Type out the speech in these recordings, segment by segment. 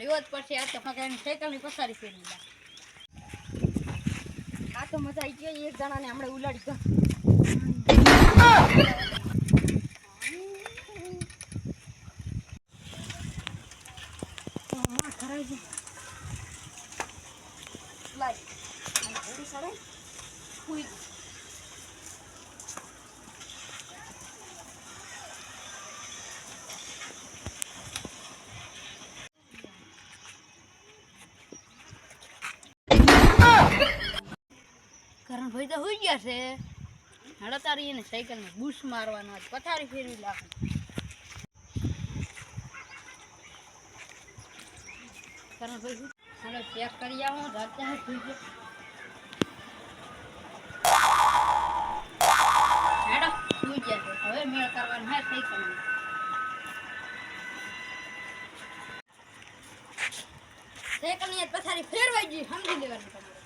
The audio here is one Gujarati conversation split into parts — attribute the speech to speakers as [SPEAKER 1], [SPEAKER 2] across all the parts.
[SPEAKER 1] લેવો જ પડશે. આ તો કાંઈ સાયકલની પસારી ફેરી લા આ તો મજા આવી ગઈ. એક જણાને હમણાં ઉલાડી ગયો. હા, ખરાઈ કરણભાઈ તો હોઈ ગયા છે. હડતારી એને સાયકલને બુશ મારવાનો પથારી ફેરવી લાગે શું? ચેક કરી આવો, રાતે હા ગયો હેડો, સુઈ ગયા છે. હવે મેળ કરવાનો હે સાયકલ સાયકલની પથારી ફેરવાઈ ગઈ, સમજી લેવાનું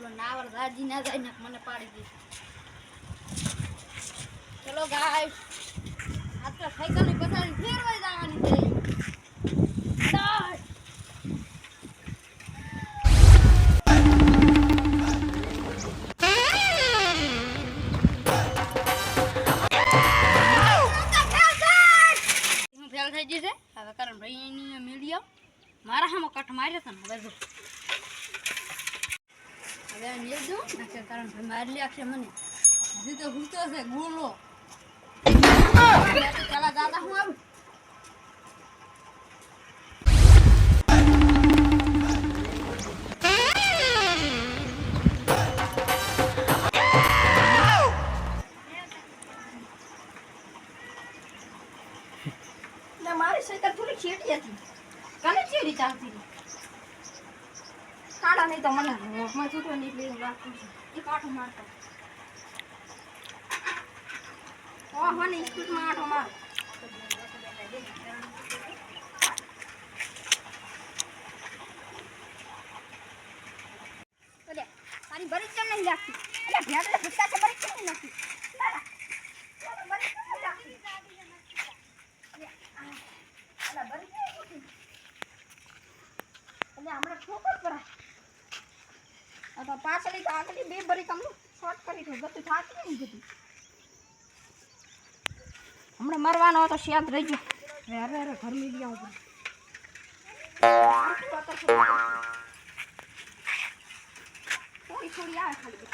[SPEAKER 1] ઓલો નાવર રાજી ના જાય ને મને પાડી દે. ચલો ગાઈસ આ તો સાયકલની પથારી ફેરવાઈ જવાની છે. થઈ જશે હવે કારણ ભાઈ એની મીડિયા મારા હામાં કટ માર્યો તને હવે જો. ભાઈ મારી લાગશે તો મારી સાયકલ થોડી છેટી હતી. કાલે ચેડી ચાલતી કાઢા નહીં તો મને રોકમાં છૂટો એટલે લાગતું છે. એ કાંઠો મારતો. ઓ મને સ્કૂટમાં આઠો માર. તારી બરી કેમ નહીં લાગતી અરે ભેડલે ભૂસકા છે બરી કેમ નહીં લાગતી? એટલે હમણાં ઠોકર પરાય તો પાછળની તો આગળની બે ભરી કમનું શોર્ટ કરી તો ગતું થાકી નહીં ગતું હમણાં મરવાનો હતો શિયાદ રહી ગયો. હવે અરે અરે ઘર મી ગયા ઉપર. થોડી થોડી આવે ખાલી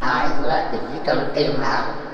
[SPEAKER 2] Hai, là digital film nào.